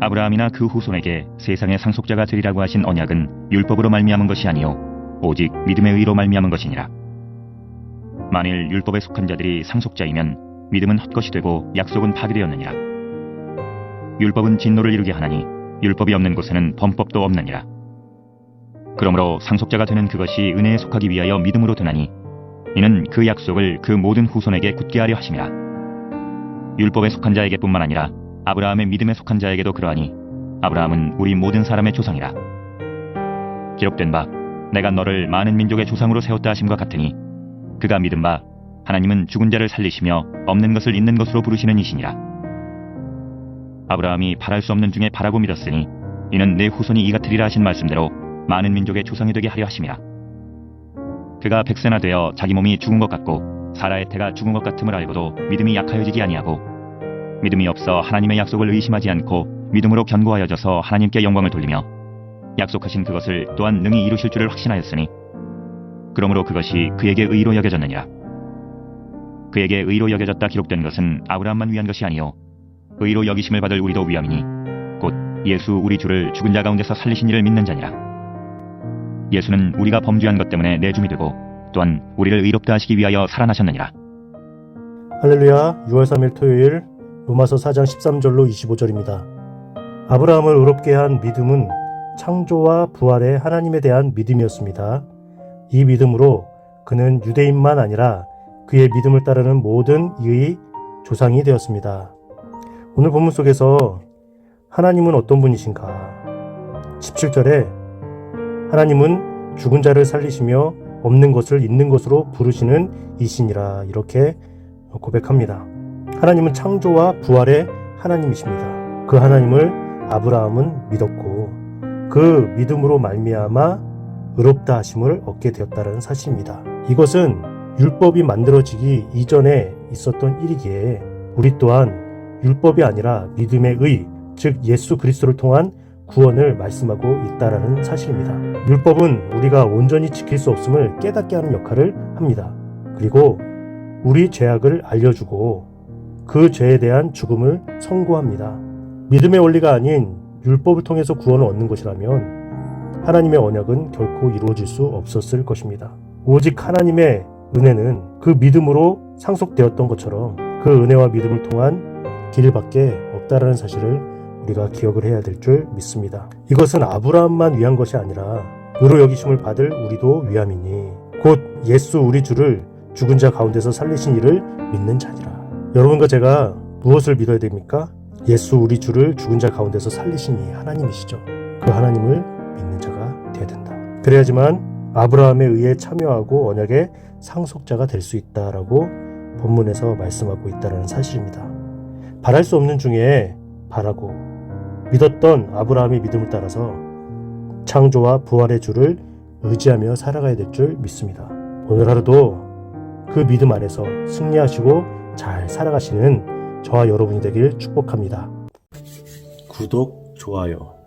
아브라함이나 그 후손에게 세상의 상속자가 되리라고 하신 언약은 율법으로 말미암은 것이 아니요 오직 믿음의 의로 말미암은 것이니라. 만일 율법에 속한 자들이 상속자이면 믿음은 헛것이 되고 약속은 파기되었느니라. 율법은 진노를 이루게 하나니 율법이 없는 곳에는 범법도 없느니라. 그러므로 상속자가 되는 그것이 은혜에 속하기 위하여 믿음으로 되나니 이는 그 약속을 그 모든 후손에게 굳게 하려 하심이라. 율법에 속한 자에게뿐만 아니라 아브라함의 믿음에 속한 자에게도 그러하니 아브라함은 우리 모든 사람의 조상이라. 기록된 바 내가 너를 많은 민족의 조상으로 세웠다 하심과 같으니 그가 믿은 바 하나님은 죽은 자를 살리시며 없는 것을 있는 것으로 부르시는 이시니라. 아브라함이 바랄 수 없는 중에 바라고 믿었으니 이는 내 후손이 이 같으리라 하신 말씀대로 많은 민족의 조상이 되게 하려 하심이라. 그가 백세나 되어 자기 몸이 죽은 것 같고 사라의 태가 죽은 것 같음을 알고도 믿음이 약하여지지 아니하고 믿음이 없어 하나님의 약속을 의심하지 않고 믿음으로 견고하여져서 하나님께 영광을 돌리며 약속하신 그것을 또한 능히 이루실 줄을 확신하였으니 그러므로 그것이 그에게 의로 여겨졌느니라. 그에게 의로 여겨졌다 기록된 것은 아브라함만 위한 것이 아니요 의로 여기심을 받을 우리도 위함이니 곧 예수 우리 주를 죽은 자 가운데서 살리신 이를 믿는 자니라. 예수는 우리가 범죄한 것 때문에 내줌이 되고 또한 우리를 의롭다 하시기 위하여 살아나셨느니라. 할렐루야 6월 3일 토요일 로마서 4장 13절로 25절입니다. 아브라함을 의롭게 한 믿음은 창조와 부활의 하나님에 대한 믿음이었습니다. 이 믿음으로 그는 유대인만 아니라 그의 믿음을 따르는 모든 이의 조상이 되었습니다. 오늘 본문 속에서 하나님은 어떤 분이신가? 17절에 하나님은 죽은 자를 살리시며 없는 것을 있는 것으로 부르시는 이신이라 이렇게 고백합니다. 하나님은 창조와 부활의 하나님이십니다. 그 하나님을 아브라함은 믿었고 그 믿음으로 말미암아 의롭다 하심을 얻게 되었다는 사실입니다. 이것은 율법이 만들어지기 이전에 있었던 일이기에 우리 또한 율법이 아니라 믿음의 의, 즉 예수 그리스도를 통한 구원을 말씀하고 있다라는 사실입니다. 율법은 우리가 온전히 지킬 수 없음을 깨닫게 하는 역할을 합니다. 그리고 우리 죄악을 알려주고 그 죄에 대한 죽음을 선고합니다. 믿음의 원리가 아닌 율법을 통해서 구원을 얻는 것이라면 하나님의 언약은 결코 이루어질 수 없었을 것입니다. 오직 하나님의 은혜는 그 믿음으로 상속되었던 것처럼 그 은혜와 믿음을 통한 길밖에 없다라는 사실을 우리가 기억을 해야 될 줄 믿습니다. 이것은 아브라함만 위한 것이 아니라 의로 여기심을 받을 우리도 위함이니 곧 예수 우리 주를 죽은 자 가운데서 살리신 이를 믿는 자니라. 여러분과 제가 무엇을 믿어야 됩니까? 예수 우리 주를 죽은 자 가운데서 살리신 이 하나님이시죠. 그 하나님을 믿는 자가 되어야 된다. 그래야지만 아브라함에 의해 참여하고 언약의 상속자가 될 수 있다라고 본문에서 말씀하고 있다는 사실입니다. 바랄 수 없는 중에 바라고 믿었던 아브라함의 믿음을 따라서 창조와 부활의 주를 의지하며 살아가야 될 줄 믿습니다. 오늘 하루도 그 믿음 안에서 승리하시고 잘 살아가시는 저와 여러분이 되길 축복합니다. 구독, 좋아요